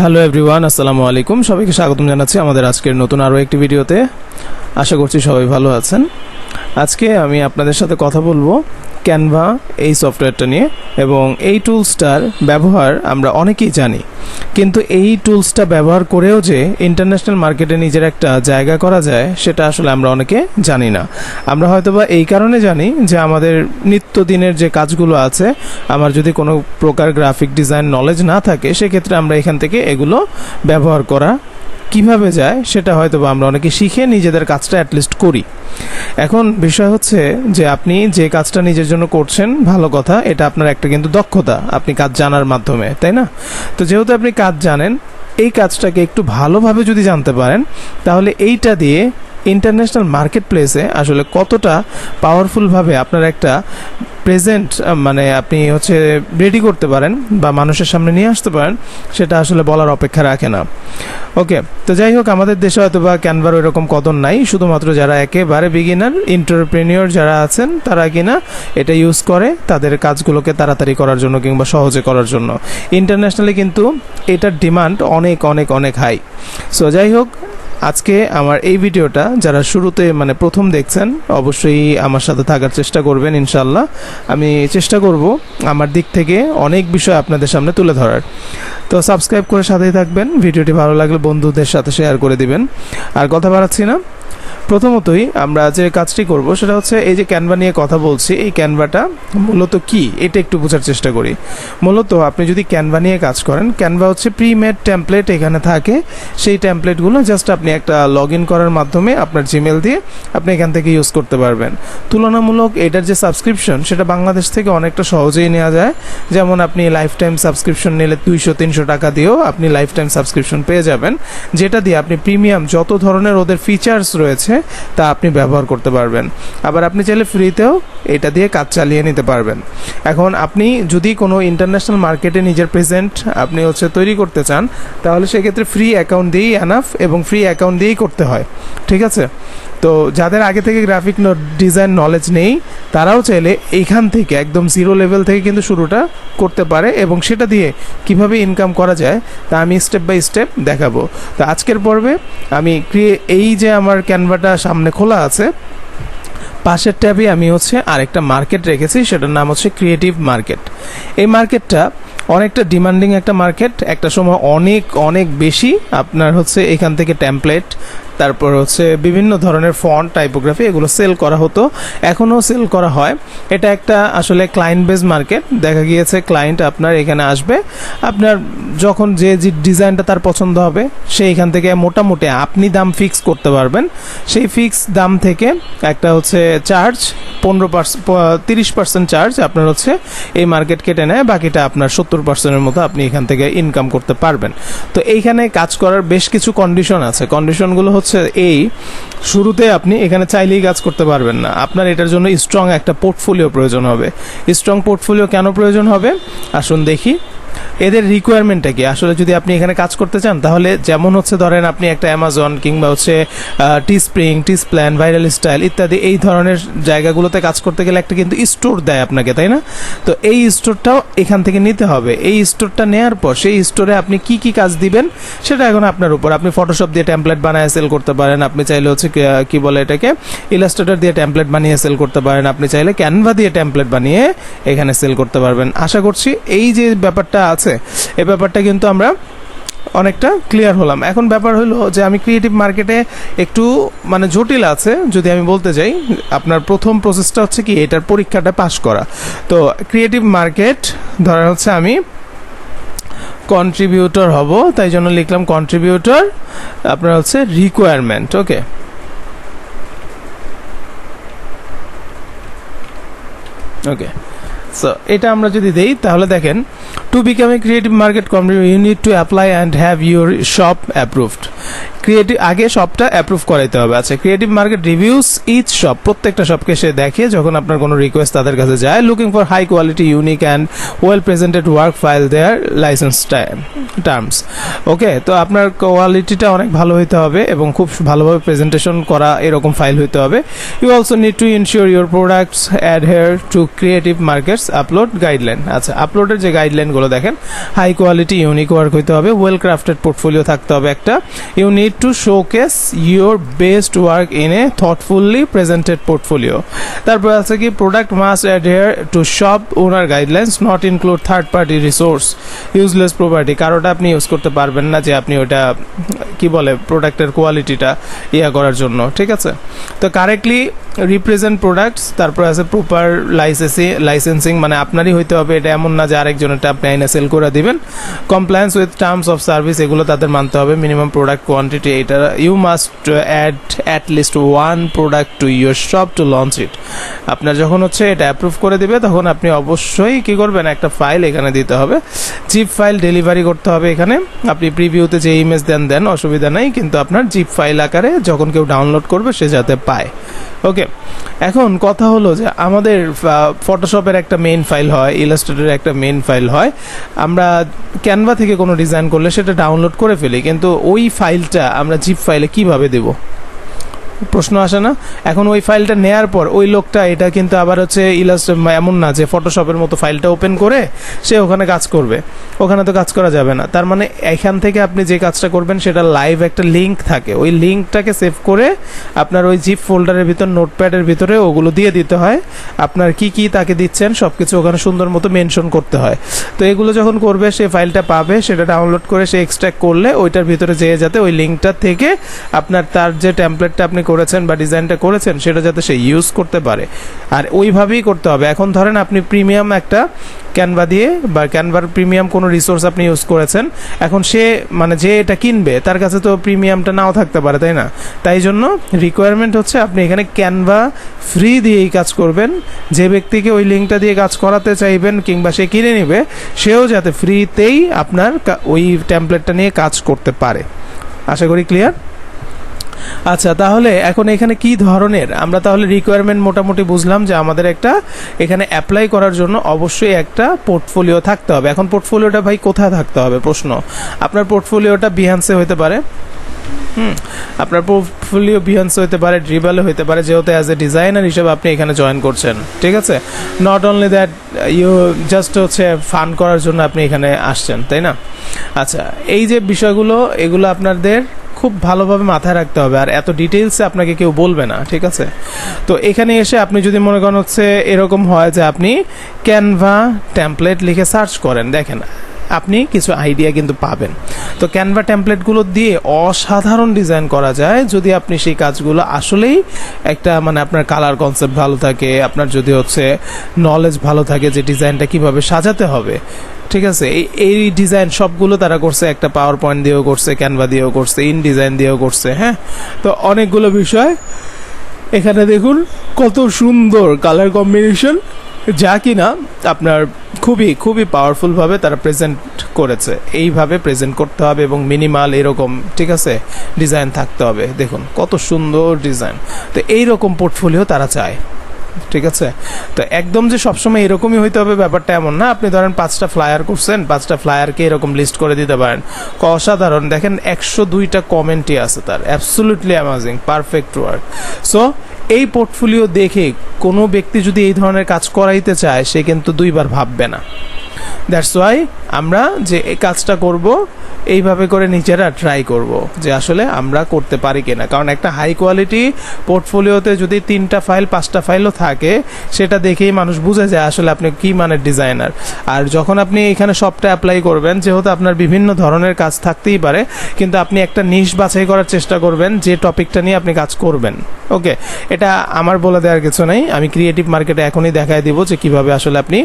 Hello everyone আসসালামু আলাইকুম। সবাইকে স্বাগতম জানাচ্ছি আমাদের আজকের নতুন আরও একটি ভিডিওতে। আশা করছি সবাই ভালো আছেন। আজকে আমি আপনাদের সাথে কথা বলব ক্যানভা এই সফটওয়্যারটা নিয়ে এবং এই টুলসটার ব্যবহার আমরা অনেকেই জানি। কিন্তু এই টুলসটা ব্যবহার করেও যে ইন্টারন্যাশনাল মার্কেটে নিজের একটা জায়গা করা যায়, সেটা আসলে আমরা অনেকে জানি না। আমরা হয়তোবা এই কারণে জানি যে আমাদের নিত্যদিনের যে কাজগুলো আছে, আমার যদি কোনো প্রকার গ্রাফিক ডিজাইন নলেজ না থাকে, সেক্ষেত্রে আমরা এখান থেকে এগুলো ব্যবহার করা কীভাবে যায় সেটা হয়তো বা আমরা অনেকে শিখে নিজেদের কাজটা অ্যাটলিস্ট করি। এখন বিষয় হচ্ছে যে আপনি যে কাজটা নিজের জন্য করছেন, ভালো কথা, এটা আপনার একটা কিন্তু দক্ষতা, আপনি কাজ জানার মাধ্যমে, তাই না? তো যেহেতু আপনি কাজ জানেন, এই কাজটাকে একটু ভালোভাবে যদি জানতে পারেন, তাহলে এইটা দিয়ে ইন্টারন্যাশনাল মার্কেট প্লেসে আসলে কতটা পাওয়ারফুলভাবে আপনার একটা প্রেজেন্ট মানে আপনি হচ্ছে রেডি করতে পারেন বা মানুষের সামনে নিয়ে আসতে পারেন, সেটা আসলে বলার অপেক্ষা রাখে না। ওকে, তো যাই হোক, আমাদের দেশে হয়তো বা ক্যানভার এরকম কদর নাই, শুধুমাত্র যারা একেবারে বিগিনার ইন্টারপ্রেনিয়র যারা আছেন, তারা কিনা এটা ইউজ করে তাদের কাজগুলোকে তাড়াতাড়ি করার জন্য কিংবা সহজে করার জন্য। ইন্টারন্যাশনালি কিন্তু এটার ডিমান্ড অনেক অনেক অনেক হাই সো যাই হোক আজকে আমার এই ভিডিওটা যারা শুরুতে মানে প্রথম দেখছেন, অবশ্যই আমার সাথে থাকার চেষ্টা করবেন ইনশাল্লাহ আমি চেষ্টা করব আমার দিক থেকে অনেক বিষয় আপনাদের সামনে তুলে ধরার। তো সাবস্ক্রাইব করে সাথেই থাকবেন, ভিডিওটি ভালো লাগলে বন্ধুদের সাথে শেয়ার করে দিবেন। আর কথা বাড়াচ্ছি না। প্রথমতই আমরা যে কাজটি করব সেটা হচ্ছে এই যে ক্যানভা নিয়ে কথা বলছি, এই ক্যানভাটা মূলত কি? এটা একটু বোঝার চেষ্টা করি। মূলত আপনি যদি ক্যানভা নিয়ে কাজ করেন ক্যানভা হচ্ছে প্রিমেড টেমপ্লেট এখানে থাকে। সেই টেমপ্লেটগুলো জাস্ট আপনি একটা লগ ইন করার মাধ্যমে আপনার জিমেল দিয়ে আপনি এখান থেকে ইউজ করতে পারবেন। তুলনামূলক এটার যে সাবস্ক্রিপশন সেটা বাংলাদেশ থেকে অনেকটা সহজেই নেওয়া যায়। যেমন আপনি লাইফ টাইম সাবস্ক্রিপশন নিলে দুইশো, তিনশো টাকা দিয়েও আপনি লাইফ টাইম সাবস্ক্রিপশন পেয়ে যাবেন। যেটা দিয়ে আপনি প্রিমিয়াম যত ধরনের ওদের ফিচার্স রয়েছে, তা আপনি ব্যবহার করতে পারবেন। আবার আপনি চাইলে ফ্রিতেও এটা দিয়ে কাজ চালিয়ে নিতে পারবেন। এখন আপনি যদি কোনো ইন্টারন্যাশনাল মার্কেটে নিজের প্রেজেন্ট আপনি হচ্ছে তৈরি করতে চান, তাহলে সেক্ষেত্রে ফ্রি অ্যাকাউন্ট দিয়েই অ্যানাফ এবং ফ্রি অ্যাকাউন্ট দিয়েই করতে হয়। ঠিক আছে? তো যাদের আগে থেকে গ্রাফিক ডিজাইন নলেজ নেই, তারাও চাইলে এইখান থেকে একদম জিরো লেভেল থেকে কিন্তু শুরুটা করতে পারে এবং সেটা দিয়ে কীভাবে ইনকাম করা যায়, তা আমি স্টেপ বাই স্টেপ দেখাবো। তো আজকের পর্বে আমি ক্রিয়ে এই যে আমার ক্যানভাটা সামনে খোলা আছে, পাশের ট্যাবে আমি হচ্ছে আরেকটা মার্কেট রেখেছি, সেটার নাম হচ্ছে ক্রিয়েটিভ মার্কেট এই মার্কেটটা অনেকটা ডিমান্ডিং একটা মার্কেট একটা সময় অনেক অনেক বেশি আপনার হচ্ছে এখান থেকে ট্যাম্পলেট তারপর হচ্ছে বিভিন্ন ধরনের ফন্ট টাইপোগ্রাফি এগুলো সেল করা হতো। এখনও সেল করা হয়। এটা একটা আসলে ক্লায়েন্ট বেস মার্কেট দেখা গিয়েছে ক্লায়েন্ট আপনার এখানে আসবে। আপনার যখন যে যে ডিজাইনটা তার পছন্দ হবে সে এখান থেকে মোটামুটি আপনি দাম ফিক্স করতে পারবেন। সেই ফিক্স দাম থেকে একটা হচ্ছে চার্জ পনেরো পার্সেন্ট তিরিশ পার্সেন্ট চার্জ আপনার হচ্ছে এই মার্কেট কেটে নেয়। বাকিটা আপনার সত্তর পার্সেন্টের মতো আপনি এখান থেকে ইনকাম করতে পারবেন। তো এইখানে কাজ করার বেশ কিছু কন্ডিশন আছে। কন্ডিশনগুলো হচ্ছে এই, শুরুতে আপনি এখানে চাইলেই কাজ করতে পারবেন না। আপনার এটার জন্য স্ট্রং একটা পোর্টফোলিও প্রয়োজন হবে। স্ট্রং পোর্টফোলিও কেন প্রয়োজন হবে? আসুন দেখি। এদের রিকোয়ারমেন্টটা কি? আসলে যদি আপনি এখানে কাজ করতে চান, তাহলে যেমন হচ্ছে ধরেন আপনি একটা অ্যামাজন কিংবা হচ্ছে Teespring tees plan viral style ইত্যাদি এই ধরনের জায়গাগুলোতে কাজ করতে গেলে একটা কিন্তু স্টোর দেয় আপনাকে, তাই না? তো এই স্টোরটাও এখান থেকে নিতে হবে। এই স্টোরটা নেওয়ার পর সেই স্টোরে আপনি কি কি কাজ দিবেন, সেটা এখন আপনার উপর। আপনি ফটোশপ দিয়ে টেমপ্লেট বানায় সেল করতে পারেন। আপনি চাইলে হচ্ছে কি- বলে এটাকে? ইলাস্ট্রেটর দিয়ে টেমপ্লেট বানিয়ে সেল করতে পারেন। আপনি চাইলে ক্যানভা দিয়ে টেমপ্লেট বানিয়ে এখানে সেল করতে পারবেন। আশা করছি এই যে ব্যাপারটা আছে এই ব্যাপারটা কিন্তু আমরা অনেকটা ক্লিয়ার হলাম। এখন ব্যাপার হলো যে আমি ক্রিয়েটিভ মার্কেটে একটু মানে জটিল আছে, যদি আমি বলতে যাই, আপনার প্রথম প্রসেসটা হচ্ছে কি, এটার পরীক্ষাটা পাশ করা। তো ক্রিয়েটিভ মার্কেট ধরা হচ্ছে আমি কন্ট্রিবিউটর হব, তাই জন্য লিখলাম কন্ট্রিবিউটর আপনার হচ্ছে রিকোয়ারমেন্ট ওকে ওকে সো এটা আমরা যদি দেই, তাহলে দেখেন to become a Creative Market company you need to apply and have your shop approved Creative আগে শপটা অ্যাপ্রুভ করাইতে হবে। আচ্ছা Creative Market reviews each shop প্রত্যেকটা শপকে সে দেখে যখন আপনার কোনো রিকোয়েস্ট তাদের কাছে যায় looking for high quality unique and well presented work file their license terms okay তো আপনার কোয়ালিটিটা অনেক ভালো হইতে হবে এবং খুব ভালোভাবে প্রেজেন্টেশন করা এরকম ফাইল হইতে হবে। You also need to ensure your products adhere to Creative Market's upload guideline আচ্ছা আপলোডের যে গাইডলাইনগুলো দেখেন হাই কোয়ালিটি ইউনিক ওয়ার্ক হইতে হবে ওয়েল ক্রাফটেড পোর্টফোলিও থাকতে হবে একটা। You need to showcase your best work in a thoughtfully presented portfolio তারপর আছে কি product must adhere to shop owner guidelines not include third party resource useless property কারোটা আপনি use করতে পারবেন না যে আপনি ওটা, কি বলে প্রোডাক্টের কোয়ালিটিটা ইয়া করার জন্য, ঠিক আছে? তো কারেক্টলি রিপ্রেজেন্ট প্রোডাক্টস তারপর আছে প্রপার লাইসেন্সিং লাইসেন্সিং মানে আপনারই হইতে হবে, এটা এমন না যে আরেকজনেরটা আপনি আইনে সেল করে দিবেন। Compliance with terms of service এগুলো তাদের মানতে হবে মিনিমাম প্রোডাক্ট কোয়ান্টিটি এটা you must add at least one product to your shop to launch it আপনার যখন হচ্ছে এটা অ্যাপ্রুভ করে দিবে, তখন আপনি অবশ্যই কি করবেন, একটা ফাইল এখানে দিতে হবে। জিপ ফাইল ডেলিভারি করতে হবে এখানে। আপনি প্রিভিউতে যে ইমেজ দেন দেন, অসুবিধা নাই, কিন্তু আপনার জিপ ফাইল আকারে যখন কেউ ডাউনলোড করবে, সে যাতে পায়। ওকে এখন কথা হলো যে আমাদের ফটোশপের একটা মেইন ফাইল হয় ইলাস্ট্রেটরের একটা মেইন ফাইল হয়। আমরা ক্যানভা থেকে কোনো ডিজাইন করলে সেটা ডাউনলোড করে ফেলি, কিন্তু ওই ফাইলটা আমরা জিপ ফাইলে কীভাবে দেবো? প্রশ্ন আসে না। এখন ওই ফাইলটা নেয়ার পর ওই লোকটা, এটা কিন্তু আবার হচ্ছে ইলাস্ট এমন না যে ফটোশপের মতো ফাইলটা ওপেন করে সে ওখানে কাজ করবে। ওখানে তো কাজ করা যাবে না। তার মানে এখান থেকে আপনি যে কাজটা করবেন, সেটা লাইভ একটা লিঙ্ক থাকে। ওই লিঙ্কটাকে সেভ করে আপনার ওই জিপ ফোল্ডারের ভিতর নোটপ্যাডের ভিতরে ওগুলো দিয়ে দিতে হয়। আপনার কি কি তাকে দিচ্ছেন সব কিছু ওখানে সুন্দর মতো মেনশন করতে হয়। তো এগুলো যখন করবে, সে ফাইলটা পাবে, সেটা ডাউনলোড করে সে এক্সট্র্যাক্ট করলে, ওইটার ভিতরে যেয়ে যাতে ওই লিঙ্কটা থেকে আপনার তার যে টেমপ্লেটটা আপনি করেছেন বা ডিজাইনটা করেছেন, সেটা যাতে সে ইউজ করতে পারে। আর ওইভাবেই করতে হবে। এখন ধরেন আপনি প্রিমিয়াম একটা ক্যানভা দিয়ে বা ক্যানভার প্রিমিয়াম কোনো রিসোর্স আপনি ইউজ করেছেন, এখন সে মানে যে এটা কিনবে, তার কাছে তো প্রিমিয়ামটা নাও থাকতে পারে, তাই না? তাই জন্য রিকোয়ারমেন্ট হচ্ছে আপনি এখানে ক্যানভা ফ্রি দিয়েই কাজ করবেন। যে ব্যক্তিকে ওই লিঙ্কটা দিয়ে কাজ করাতে চাইবেন কিংবা সে কিনে নেবে, সেও যাতে ফ্রিতেই আপনার ওই টেমপ্লেটটা নিয়ে কাজ করতে পারে। আশা করি ক্লিয়ার আচ্ছা তাহলে এখন এখানে কি ধরনের? আমরা তাহলে রিকোয়ারমেন্ট মোটামুটি বুঝলাম যে আমাদের একটা এখানে অ্যাপ্লাই করার জন্য অবশ্যই একটা পোর্টফোলিও থাকতে হবে। এখন পোর্টফোলিওটা ভাই কোথায় থাকতে হবে? প্রশ্ন। আপনার পোর্টফোলিওটা বিহান্সে হতে পারে। হুম, আপনার পোর্টফোলিও বিহান্সে হতে পারে ড্রিবালে হতে পারে, যেহেতু অ্যাজ এ ডিজাইনার হিসেবে আপনি এখানে জয়েন করছেন। ঠিক আছে? Not only that you just হচ্ছে ফান করার জন্য আপনি এখানে আসছেন, তাই না? আচ্ছা এই যে বিষয়গুলো, এগুলো আপনাদের খুব ভালোভাবে মাথায় রাখতে হবে, আর এত ডিটেলসে আপনাকে কেউ বলবে না, ঠিক আছে? তো এখানে এসে আপনি যদি মনে করেন হচ্ছে এরকম হয় যে আপনি ক্যানভা ট্যাম্পলেট লিখে সার্চ করেন, দেখেন। আপনি কিছু আইডিয়া কিন্তু পাবেন। তো ক্যানভা টেমপ্লেটগুলো দিয়ে অসাধারণ ডিজাইন করা যায়, যদি আপনি সেই কাজগুলো আসলেই একটা মানে আপনার কালার কনসেপ্ট ভালো থাকে, আপনার যদি হচ্ছে নলেজ ভালো থাকে যে ডিজাইনটা কীভাবে সাজাতে হবে, ঠিক আছে? এই এই ডিজাইন সবগুলো তারা করছে, একটা পাওয়ার পয়েন্ট দিয়েও করছে ক্যানভা দিয়েও করছে ইন ডিজাইন দিয়েও করছে হ্যাঁ? তো অনেকগুলো বিষয়। এখানে দেখুন, কত সুন্দর কালার কম্বিনেশন যা কিনা আপনার খুবই খুবই পাওয়ারফুলভাবে তারা প্রেজেন্ট করেছে। এইভাবে প্রেজেন্ট করতে হবে এবং মিনিমাল এরকম, ঠিক আছে? ডিজাইন থাকতে হবে। দেখুন, কত সুন্দর ডিজাইন তো এইরকম পোর্টফোলিও তারা চায়, ঠিক আছে? তো একদম যে সবসময় এরকমই হইতে হবে ব্যাপারটা এমন না। আপনি ধরেন পাঁচটা ফ্লায়ার করছেন, পাঁচটা ফ্লায়ারকে এরকম লিস্ট করে দিতে পারেন। ক- অসাধারণ। দেখেন, একশো দুইটা কমেন্টই আছে তার। Absolutely amazing perfect work so এই পোর্টফোলিও দেখে কোনো ব্যক্তি যদি এই ধরনের কাজ করাইতে চায়, সে কিন্তু দুইবার ভাববে না। দ্যাটস ওয়াই আমরা যে এই কাজটা করব এইভাবে করে নিজেরা ট্রাই করব যে আসলে আমরা করতে পারি কিনা। কারণ একটা হাই কোয়ালিটি পোর্টফোলিওতে যদি তিনটা ফাইল পাঁচটা ফাইলও থাকে, সেটা দেখেই মানুষ বুঝে যায় আসলে আপনি কি মানের ডিজাইনার আর যখন আপনি এখানে সবটা অ্যাপ্লাই করবেন, যেহেতু আপনার বিভিন্ন ধরনের কাজ থাকতেই পারে, কিন্তু আপনি একটা নিশ বাছাই করার চেষ্টা করবেন যে টপিকটা নিয়ে আপনি কাজ করবেন। ওকে এটা আমার বলে দেওয়ার কিছু নেই। আমি ক্রিয়েটিভ মার্কেটে এখনই দেখায় দিব যে কীভাবে আসলে আপনি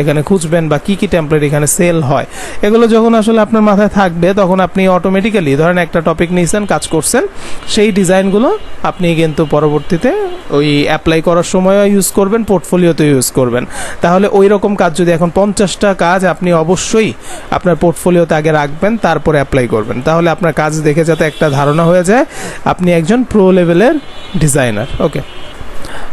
এখানে খুঁজবেন বা কি কি টেমপ্লেট এখানে সেল হয়। এগুলো যখন আসলে আপনার মাথায় থাকবে তখন আপনি অটোমেটিক্যালি ধরেন একটা টপিক নিয়েছেন কাজ করছেন, সেই ডিজাইনগুলো আপনি কিন্তু পরবর্তীতে ওই অ্যাপ্লাই করার সময়ও ইউজ করবেন পোর্টফোলিওতে ইউজ করবেন। তাহলে ওই রকম কাজ যদি এখন পঞ্চাশটা কাজ আপনি অবশ্যই আপনার পোর্টফোলিওতে আগে রাখবেন, তারপরে অ্যাপ্লাই করবেন। তাহলে আপনার কাজ দেখে যাতে একটা ধারণা হয়ে যায়, আপনি একজন প্রো লেভেলের ডিজাইনার ওকে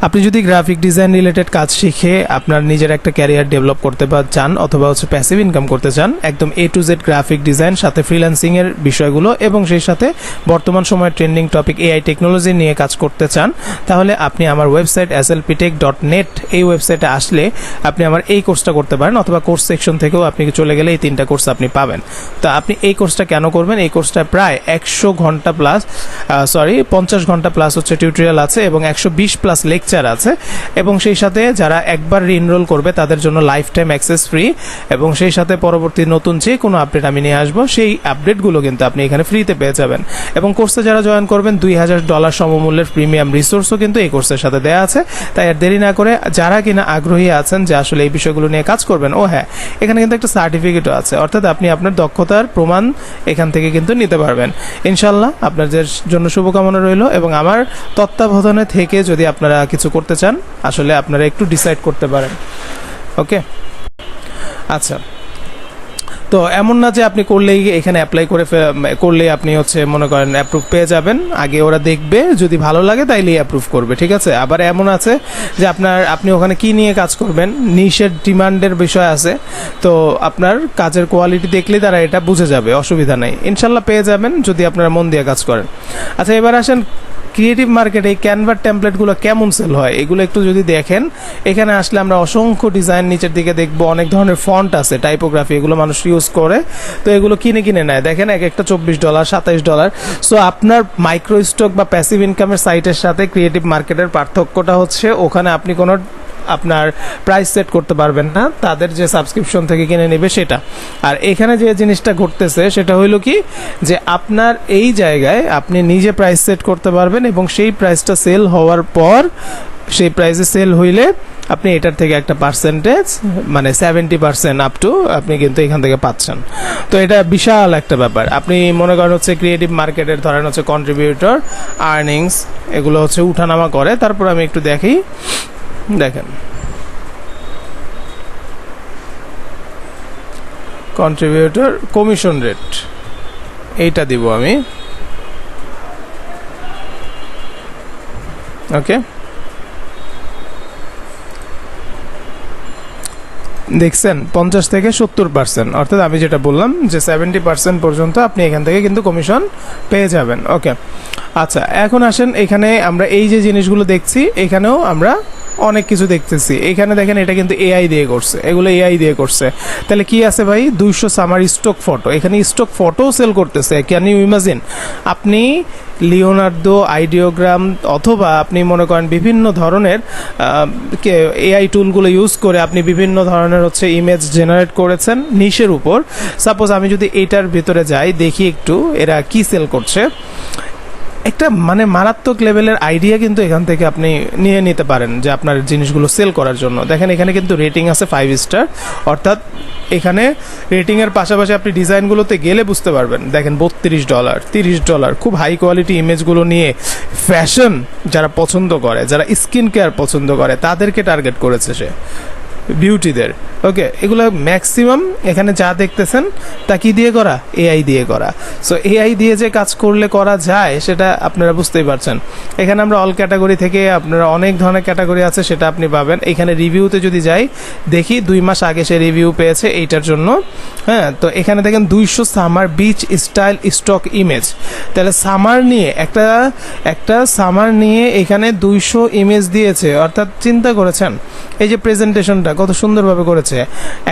আপনি যদি গ্রাফিক ডিজাইন রিলেটেড কাজ শিখে আপনার নিজের একটা ক্যারিয়ার ডেভেলপ করতে বা চান অথবা হচ্ছে প্যাসিভ ইনকাম করতে চান, একদম A to Z graphic design সাথে ফ্রিল্যান্সিং এর বিষয়গুলো এবং সেই সাথে বর্তমান সময়ের ট্রেন্ডিং টপিক এআই টেকনোলজি নিয়ে কাজ করতে চান, তাহলে আপনি আমার website S L Pitech dot net এই ওয়েবসাইটে আসলে আপনি আমার এই কোর্সটা করতে পারেন অথবা কোর্স সেকশন থেকেও আপনি চলে গেলে এই তিনটা কোর্স আপনি পাবেন। তো আপনি এই কোর্সটা কেন করবেন? এই কোর্সটা প্রায় একশো ঘণ্টা প্লাস সরি পঞ্চাশ ঘণ্টা প্লাস হচ্ছে টিউটোরিয়াল আছে এবং একশো বিশ প্লাস লেকচার আছে। এবং সেই সাথে যারা একবার রিনরোল করবে, তাদের জন্য লাইফ টাইম অ্যাক্সেস ফ্রি এবং সেই সাথে পরবর্তী নতুন যে কোনো আপডেট আমি নিয়ে আসব, সেই আপডেটগুলো কিন্তু আপনি এখানে ফ্রিতে পেয়ে যাবেন। এবং কোর্সে যারা জয়েন করবেন, দুই হাজার ডলার সমমূল্যের প্রিমিয়াম রিসোর্সও কিন্তু এই কোর্সের সাথে দেওয়া আছে। তাই আর দেরি না করে যারা কিনা আগ্রহী আছেন যে আসলে এই বিষয়গুলো নিয়ে কাজ করবেন, ও হ্যাঁ এখানে কিন্তু একটা সার্টিফিকেটও আছে। অর্থাৎ আপনি আপনার দক্ষতার প্রমাণ এখান থেকে কিন্তু নিতে পারবেন। ইনশাল্লাহ আপনাদের জন্য শুভকামনা রইল এবং আমার তত্ত্বাবধানে থেকে যদি আপনারা কিছু করতে চান, আসলে আপনারা একটু ডিসাইড করতে পারেন। ওকে আচ্ছা। তো এমন না যে আপনি করলেই এখানে অ্যাপ্লাই করে করলেই আপনি হচ্ছে মনে করেন অ্যাপ্রুভ পেয়ে যাবেন। আগে ওরা দেখবে, যদি ভালো লাগে তাইলেই অ্যাপ্রুভ করবে, ঠিক আছে? আবার এমন আছে যে আপনার, আপনি ওখানে কি নিয়ে কাজ করবেন? নিশের ডিমান্ডের বিষয় আছে। তো আপনার কাজের কোয়ালিটি দেখলেই তারা এটা বুঝে যাবে, অসুবিধা নাই। ইনশাল্লাহ পেয়ে যাবেন যদি আপনারা মন দিয়ে কাজ করেন। আচ্ছা এবার আসেন ক্রিয়েটিভ মার্কেটে এই ক্যানভার টেমপ্লেটগুলো কেমন সেল হয়, এগুলো একটু যদি দেখেন, এখানে আসলে আমরা অসংখ্য ডিজাইন নিচের দিকে দেখব, অনেক ধরনের ফন্ট আছে টাইপোগ্রাফি এগুলো মানুষ ইউজ করে, তো এগুলো কিনে কিনে নেয়। দেখেন এক একটা চব্বিশ ডলার সাতাইশ ডলার সো আপনার মাইক্রো স্টক বা প্যাসিভ ইনকামের সাইটের সাথে ক্রিয়েটিভ মার্কেটের পার্থক্যটা হচ্ছে, ওখানে আপনি কোনো আপনার প্রাইস সেট করতে পারবেন না, তাদের যে সাবস্ক্রিপশন থেকে কিনে নেবে সেটা। আর এখানে যে জিনিসটা ঘটতেছে, সেটা হইল কি, যে আপনার এই জায়গায় আপনি নিজে প্রাইস সেট করতে পারবেন এবং সেই প্রাইসটা সেল হওয়ার পর, সেই প্রাইসে সেল হইলে আপনি এটার থেকে একটা পার্সেন্টেজ মানে সেভেন্টি পার্সেন্ট আপ টু আপনি কিন্তু এখান থেকে পাচ্ছেন। তো এটা বিশাল একটা ব্যাপার। আপনি মনে করেন হচ্ছে ক্রিয়েটিভ মার্কেটের ধরেন হচ্ছে কন্ট্রিবিউটর আর্নিংস এগুলো হচ্ছে উঠানামা করে। তারপর আমি একটু দেখি দেখেন। কন্ট্রিবিউটর কমিশন রেট এইটা দিব আমি। ওকে দেখছেন, পঞ্চাশ থেকে সত্তর পার্সেন্ট অর্থাৎ আমি যেটা বললাম যে সেভেন্টি পার্সেন্ট পর্যন্ত আপনি এখান থেকে কিন্তু কমিশন পেয়ে যাবেন। ওকে আচ্ছা এখন আসেন, এখানে আমরা এই যে জিনিসগুলো দেখছি, এখানেও আমরা অনেক কিছু দেখতেছি। এখানে দেখেন এটা কিন্তু এআই দিয়ে করছে। এগুলো এআই দিয়ে করছে। তাহলে কি আছে ভাই? দুইশো সামার স্টক ফটো এখানে স্টক ফটো সেল করতেছে। ক্যান ইউ ইমাজিন আপনি লিওনার্দো, আইডিওগ্রাম অথবা আপনি মনে করেন বিভিন্ন ধরনের এআই টুলগুলো ইউজ করে আপনি বিভিন্ন ধরনের হচ্ছে ইমেজ জেনারেট করেছেন নিশের উপর। সাপোজ আমি যদি এটার ভিতরে যাই, দেখি একটু এরা কি সেল করছে। একটা মানে মারাত্মক লেভেলের আইডিয়া কিন্তু এখান থেকে আপনি নিয়ে নিতে পারেন যে আপনার জিনিসগুলো সেল করার জন্য। দেখেন এখানে কিন্তু রেটিং আছে ফাইভ স্টার অর্থাৎ এখানে রেটিংয়ের পাশাপাশি আপনি ডিজাইনগুলোতে গেলে বুঝতে পারবেন। দেখেন বত্রিশ ডলার তিরিশ ডলার খুব হাই কোয়ালিটি ইমেজগুলো নিয়ে ফ্যাশন যারা পছন্দ করে, যারা স্কিন কেয়ার পছন্দ করে, তাদেরকে টার্গেট করেছে সে। বিউটিদের। ওকে, এগুলো ম্যাক্সিমাম এখানে যা দেখতেছেন, তা কি দিয়ে করা? এআই দিয়ে করা। সো এআই দিয়ে যে কাজ করলে করা যায়, সেটা আপনারা বুঝতেই পারছেন। এখানে আমরা অল ক্যাটাগরি থেকে আপনারা অনেক ধরনের ক্যাটাগরি আছে, সেটা আপনি পাবেন। এখানে রিভিউতে যদি যাই, দেখি দুই মাস আগে সে রিভিউ পেয়েছে এইটার জন্য। হ্যাঁ তো এখানে দেখেন দুইশো summer beach style stock image তাহলে সামার নিয়ে, একটা একটা সামার নিয়ে এখানে দুইশো ইমেজ দিয়েছে। অর্থাৎ চিন্তা করেছেন এই যে প্রেজেন্টেশনটা কত সুন্দরভাবে করেছে।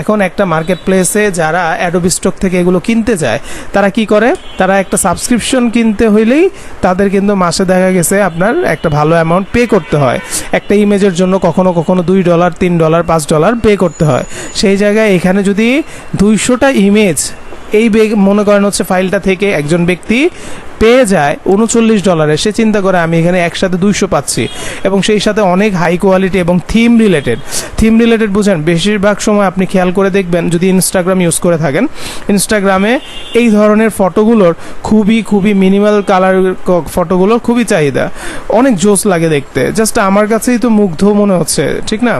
এখন একটা মার্কেট প্লেসে যারা অ্যাডোবি স্টক থেকে এগুলো কিনতে যায়, তারা কি করে? তারা একটা সাবস্ক্রিপশন কিনতে হইলেই তাদের কিন্তু মাসে দেখা গেছে আপনার একটা ভালো অ্যামাউন্ট পে করতে হয়। একটা ইমেজের জন্য কখনো কখনো দুই ডলার তিন ডলার পাঁচ ডলার পে করতে হয়। সেই জায়গায় এখানে যদি দুইশোটা ইমেজ এই মনে করেন হচ্ছে ফাইলটা থেকে একজন ব্যক্তি পেয়ে যায় উনচল্লিশ ডলারে। সে চিন্তা করে আমি এখানে একসাথে দুইশো পাচ্ছি। এবং সেই সাথে অনেক হাই কোয়ালিটি এবং থিম রিলেটেড থিম রিলেটেড বুঝেন, বেশিরভাগ সময় আপনি খেয়াল করে দেখবেন যদি ইনস্টাগ্রাম ইউজ করে থাকেন। ইনস্টাগ্রামে এই ধরনের ফটোগুলোর খুবই খুবই মিনিমাল কালার ফটোগুলোর খুবই চাহিদা। অনেক জোস লাগে দেখতে। জাস্ট আমার কাছেই তো মুগ্ধ মনে হচ্ছে, ঠিক না?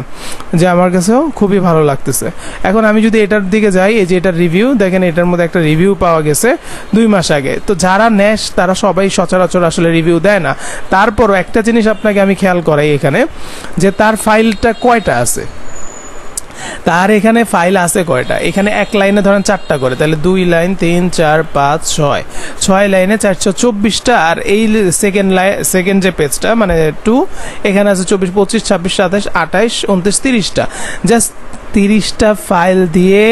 যে আমার কাছেও খুবই ভালো লাগতেছে। এখন আমি যদি এটার দিকে যাই, এই যে এটার রিভিউ দেখেন এটার মধ্যে একটা রিভিউ পাওয়া গেছে দুই মাস আগে। তো যারা নেশ তারা সবাই সচরাচর আসলে রিভিউ দেয় না। তারপরও একটা জিনিস আপনাকে আমি খেয়াল করাই এখানে, যে তার ফাইলটা কয়টা আছে? তার এখানে ফাইল আছে কয়টা? এখানে এক লাইনে ধরেন চারটা করে, তাহলে দুই লাইন, তিন, চার, পাঁচ, ছয়। ছয় লাইনে চারশো চব্বিশটা, আর এই সেকেন্ড লাইন সেকেন্ড যে পেজটা মানে টু এখানে আছে চব্বিশ, পঁচিশ, ছাব্বিশ, সাতাশ আঠাইশ উনত্রিশ, তিরিশটা। জাস্ট তিরিশটা ফাইল দিয়ে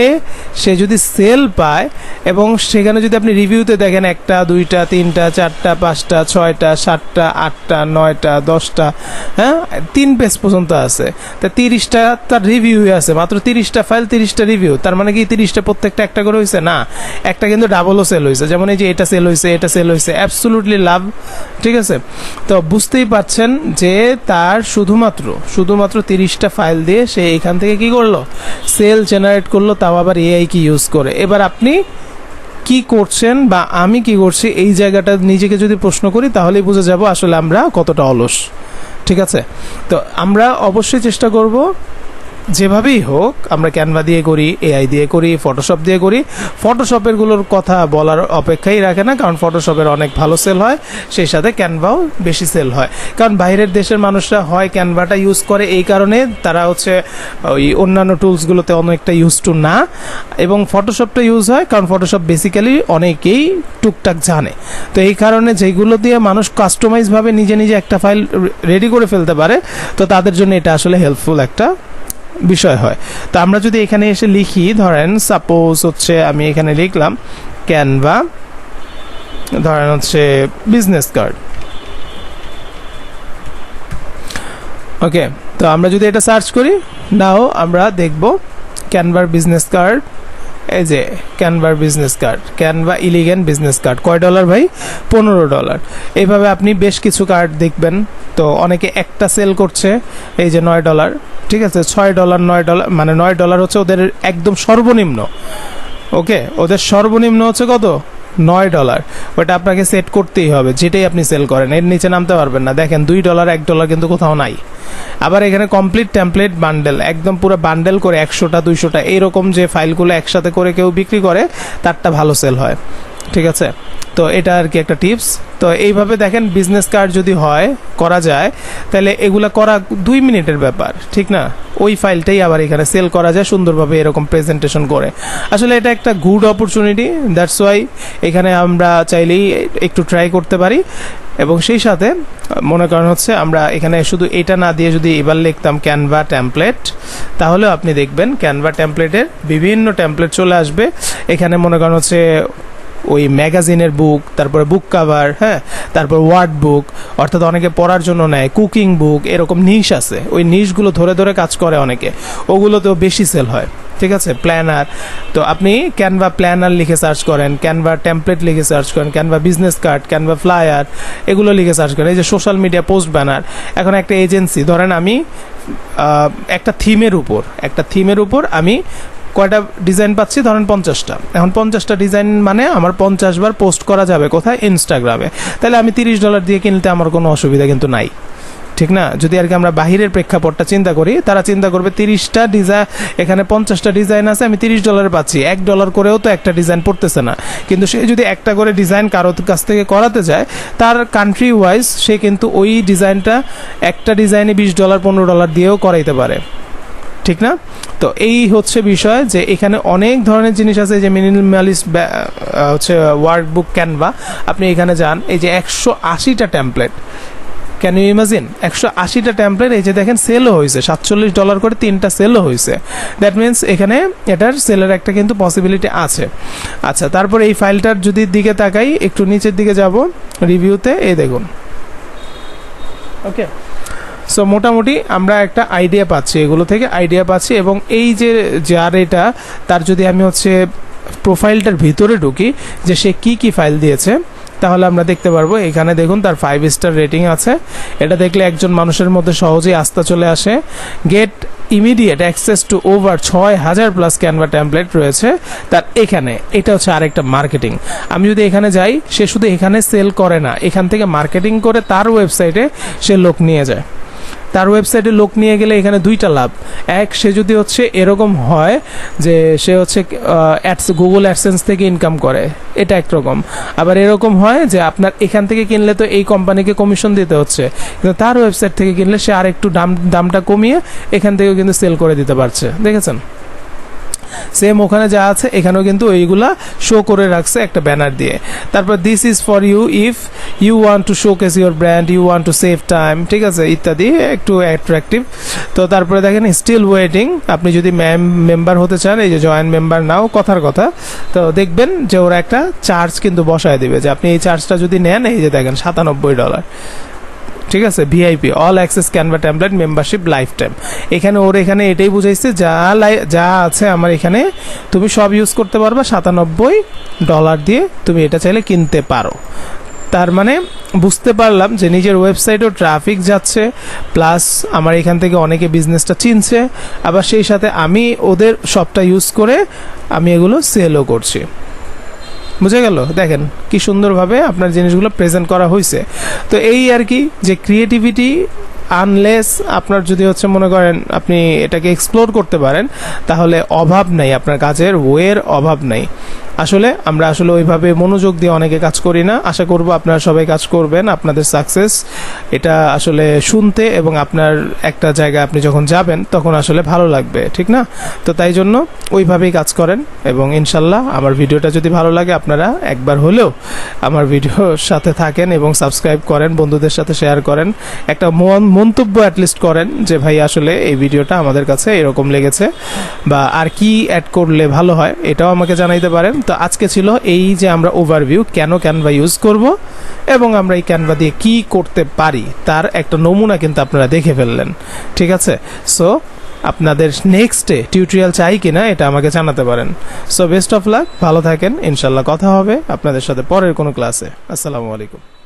সে যদি সেল পায় এবং সেখানে যদি আপনি রিভিউতে দেখেন একটা, দুইটা, তিনটা, চারটা, পাঁচটা, ছয়টা, সাতটা, আটটা, নয়টা, দশটা হ্যাঁ তিন পেজ পর্যন্ত আছে। তা তিরিশটা তার রিভিউ আছে। মাত্র তিরিশটা ফাইল তিরিশটা রিভিউ তার মানে কি তিরিশটা প্রত্যেকটা একটা করে হয়েছে না। একটা কিন্তু ডাবলও সেল হয়েছে যেমন এই যে এটা সেল হয়েছে এটা সেল হয়েছে অ্যাবসলুটলি লাভ ঠিক আছে? তো বুঝতেই পারছেন যে তার শুধুমাত্র শুধুমাত্র তিরিশটা ফাইল দিয়ে সে এখান থেকে কি করল? সেল জেনারেট করল, তাও আবার এআই কি ইউজ করে। এবার আপনি কি করছেন বা আমি কি করছি, এই জায়গাটা নিজেকে যদি প্রশ্ন করি, তাহলেই বুঝে যাব আসলে আমরা কতটা অলস। ঠিক আছে? তো আমরা অবশ্যই চেষ্টা করব যেভাবেই হোক, আমরা ক্যানভা দিয়ে করি এআই দিয়ে করি ফটোশপ দিয়ে করি ফটোশপেরগুলোর কথা বলার অপেক্ষাই রাখে না, কারণ ফটোশপের অনেক ভালো সেল হয়, সেই সাথে ক্যানভাও বেশি সেল হয়। কারণ বাইরের দেশের মানুষরা হয় ক্যানভাটা ইউজ করে এই কারণে তারা হচ্ছে ওই অন্যান্য টুলসগুলোতে অনেকটা ইউজ টু না, এবং ফটোশপটা ইউজ হয়, কারণ ফটোশপ বেসিক্যালি অনেকেই টুকটাক জানে। তো এই কারণে যেগুলো দিয়ে মানুষ কাস্টমাইজভাবে নিজে নিজে একটা ফাইল রেডি করে ফেলতে পারে, তো তাদের জন্য এটা আসলে হেল্পফুল একটা বিষয় হয়। তো আমরা যদি এখানে এসে লিখি, ধরেন সাপোজ হচ্ছে আমি এখানে লিখলাম ক্যানভা ধরেন হচ্ছে বিজনেস কার্ড ওকে তো আমরা যদি এটা সার্চ করি নাও আমরা দেখব ক্যানভার বিজনেস কার্ড এই যে ক্যানভার business card Canva elegant business card কয় ডলার ভাই? পনেরো ডলার এইভাবে আপনি বেশ কিছু কার্ড দেখবেন। তো অনেকে একটা সেল করছে, এই যে নয় ডলার ঠিক আছে? ছয় ডলার নয় ডলার মানে নয় ডলার হচ্ছে ওদের একদম সর্বনিম্ন। ওকে? ওদের সর্বনিম্ন হচ্ছে কত? নয় ডলার ওটা আপনাকে সেট করতেই হবে, যেটাই আপনি সেল করেন। এর নিচে নামতে পারবেন না। দেখেন, দুই ডলার এক ডলার কিন্তু কোথাও নাই। আবার এখানে কমপ্লিট টেমপ্লেট বান্ডেল একদম পুরো বান্ডেল করে একশোটা, দুইশোটা এইরকম যে ফাইলগুলো একসাথে করে কেউ বিক্রি করে, তারটা ভালো সেল হয়। ঠিক আছে? তো এটা আর কি একটা টিপস তো এইভাবে দেখেন বিজনেস কার্ড যদি হয়, করা যায়, তাহলে এগুলা করা দুই মিনিটের ব্যাপার, ঠিক না? ওই ফাইলটাই আবার এখানে সেল করা যায়, সুন্দরভাবে এরকম প্রেজেন্টেশন করে। আসলে এটা একটা গুড অপরচুনিটি দ্যাটস ওয়াই এখানে আমরা চাইলেই একটু ট্রাই করতে পারি। এবং সেই সাথে মনে করেন হচ্ছে আমরা এখানে শুধু এটা না দিয়ে যদি এবার লিখতাম ক্যানভা ট্যাম্পলেট তাহলেও আপনি দেখবেন ক্যানভা ট্যাম্পলেটের বিভিন্ন ট্যাম্পলেট চলে আসবে। এখানে মনে করেন হচ্ছে ওই ম্যাগাজিনের বুক, তারপরে বুক কাভার হ্যাঁ তারপর ওয়ার্ড বুক, অর্থাৎ অনেকে পড়ার জন্য নেয়, কুকিং বুক, এরকম নিশ আছে। ওই নিশগুলো ধরে ধরে কাজ করে অনেকে। ওগুলোতেও বেশি সেল হয়, ঠিক আছে? প্ল্যানার তো আপনি ক্যানভা প্ল্যানার লিখে সার্চ করেন ক্যানভা টেমপ্লেট লিখে সার্চ করেন Canva business card Canva flyer এগুলো লিখে সার্চ করেন। এই যে সোশ্যাল মিডিয়া পোস্ট ব্যানার এখন একটা এজেন্সি ধরেন আমি একটা থিমের উপর, একটা থিমের উপর আমি কয়টা ডিজাইন পাচ্ছি? ধরেন পঞ্চাশটা। এখন পঞ্চাশটা ডিজাইন মানে আমার পঞ্চাশ বার পোস্ট করা যাবে কোথায়? ইনস্টাগ্রামে তাহলে আমি তিরিশ ডলার দিয়ে কিনতে আমার কোনো অসুবিধা কিন্তু নাই। ঠিক না? যদি আর কি আমরা বাহিরের প্রেক্ষাপটটা চিন্তা করি, তারা চিন্তা করবে তিরিশটা ডিজাইন এখানে পঞ্চাশটা ডিজাইন আছে, আমি তিরিশ ডলার পাচ্ছি। এক ডলার করেও তো একটা ডিজাইন পড়তেছে না। কিন্তু সে যদি একটা করে ডিজাইন কারোর কাছ থেকে করাতে যায়, তার কান্ট্রি ওয়াইজ সে কিন্তু ওই ডিজাইনটা একটা ডিজাইনে বিশ ডলার পনেরো ডলার দিয়েও করাইতে পারে। ঠিক না? তো এই হচ্ছে বিষয় যে এখানে অনেক ধরনের জিনিস আছে যে মিনিমালিস্ট হচ্ছে ওয়ার্কবুক ক্যানভা আপনি এখানে যান, এই যে একশো আশিটা ট্যাম্পলেট ক্যান ইউ ইমাজিন একশো আশিটা ট্যাম্পলেট এই যে দেখেন সেলও হয়েছে। সাতচল্লিশ ডলার করে তিনটা সেলও হয়েছে। দ্যাট মিন্স এখানে এটার সেলের একটা কিন্তু পসিবিলিটি আছে। আচ্ছা তারপর এই ফাইলটার যদি দিকে তাকাই, একটু নিচের দিকে যাব রিভিউতে এই দেখুন। ওকে সো মোটামুটি আমরা একটা আইডিয়া পাচ্ছি, এগুলো থেকে আইডিয়া পাচ্ছি এবং এই যে যার এটা, তার যদি আমি হচ্ছে প্রোফাইলটার ভিতরে ঢুকি যে সে কি কি ফাইল দিয়েছে, তাহলে আমরা দেখতে পারব। এখানে দেখুন তার ফাইভ স্টার রেটিং আছে। এটা দেখলে একজন মানুষের মধ্যে সহজেই আস্থা চলে আসে। Get immediate access to over ছয় হাজার প্লাস ক্যানভা ট্যাম্পলেট রয়েছে তার এখানে। এটা হচ্ছে আরেকটা মার্কেটিং আমি যদি এখানে যাই, সে শুধু এখানে সেল করে না, এখান থেকে মার্কেটিং করে তার ওয়েবসাইটে সে লোক নিয়ে যায়। তার ওয়েবসাইটে লোক নিয়ে গেলে এখানে দুইটা লাভ। এক, সে যদি হচ্ছে এরকম হয় যে সে হচ্ছে অ্যাডস গুগল অ্যাডসেন্স থেকে ইনকাম করে, এটা একরকম। আবার এরকম হয় যে আপনার এখান থেকে কিনলে তো এই কোম্পানিকে কমিশন দিতে হচ্ছে, কিন্তু তার ওয়েবসাইট থেকে কিনলে সে আর একটু দাম, দামটা কমিয়ে এখান থেকেও কিন্তু সেল করে দিতে পারছে। দেখেছেন? সেম ওখানে যা আছে, এখানেও কিন্তু ওইগুলা শো করে রাখছে একটা ব্যানার দিয়ে। তারপর this is for you if you want to showcase your brand you want to save time ঠিক আছে, ইত্যাদি, একটু অ্যাট্রাকটিভ তো তারপরে দেখেন স্টিল ওয়েটিং আপনি যদি ম্যাম মেম্বার হতে চান, এই যে জয়েন্ট মেম্বার নাও, কথার কথা। তো দেখবেন যে ওরা একটা চার্জ কিন্তু বসায় দিবে, যে আপনি এই চার্জটা যদি নেন, এই যে দেখেন, সাতানব্বই ডলার ঠিক আছে? VIP all access Canva tablet membership lifetime এখানে ওর এখানে এটাই বুঝাইছে, যা যা আছে আমার এখানে, তুমি সব ইউজ করতে পারবা, সাতানব্বই ডলার দিয়ে তুমি এটা চাইলে কিনতে পারো। তার মানে বুঝতে পারলাম যে নিজের ওয়েবসাইটেও ট্রাফিক যাচ্ছে প্লাস আমার এখান থেকে অনেকে বিজনেসটা চিনছে, আবার সেই সাথে আমি ওদের সবটা ইউজ করে আমি এগুলো সেলও করছি। বুঝে গেল? দেখেন, কি সুন্দরভাবে আপনার জিনিসগুলো প্রেজেন্ট করা হয়েছে তো এই আর কি, যে ক্রিয়েটিভিটি আনলেস আপনার যদি হচ্ছে মনে করেন আপনি এটাকে এক্সপ্লোর করতে পারেন, তাহলে অভাব নাই, আপনার কাজের ওয়ের অভাব নেই। আসলে আমরা আসলে ওইভাবে মনোযোগ দিয়ে অনেকে কাজ করি না। আশা করব আপনারা সবাই কাজ করবেন, আপনাদের সাকসেস এটা আসলে শুনতে এবং আপনার একটা জায়গায় আপনি যখন যাবেন, তখন আসলে ভালো লাগবে, ঠিক না? তো তাই জন্য ওইভাবেই কাজ করেন এবং ইনশাল্লাহ আমার ভিডিওটা যদি ভালো লাগে, আপনারা একবার হলেও আমার ভিডিওর সাথে থাকেন এবং সাবস্ক্রাইব করেন, বন্ধুদের সাথে শেয়ার করেন। একটা মন মন্তব্য অ্যাটলিস্ট করেন যে, ভাই, আসলে এই ভিডিওটা আমাদের কাছে এরকম লেগেছে বা আর কি অ্যাড করলে ভালো হয়? এটাও আমাকে জানাইতে পারেন। তো আজকে ছিল এই যে আমরা ওভারভিউ কেন ক্যানভা ইউজ করব এবং আমরা এই ক্যানভা দিয়ে কি করতে পারি, তার একটা নমুনা কিন্তু আপনারা দেখে ফেললেন, ঠিক আছে? সো আপনাদের নেক্সটে টিউটোরিয়াল চাই কিনা এটা আমাকে জানাতে পারেন। সো বেস্ট অফ লাক ভালো থাকেন ইনশাল্লাহ কথা হবে আপনাদের সাথে পরের কোনো ক্লাসে আসসালামু আলাইকুম।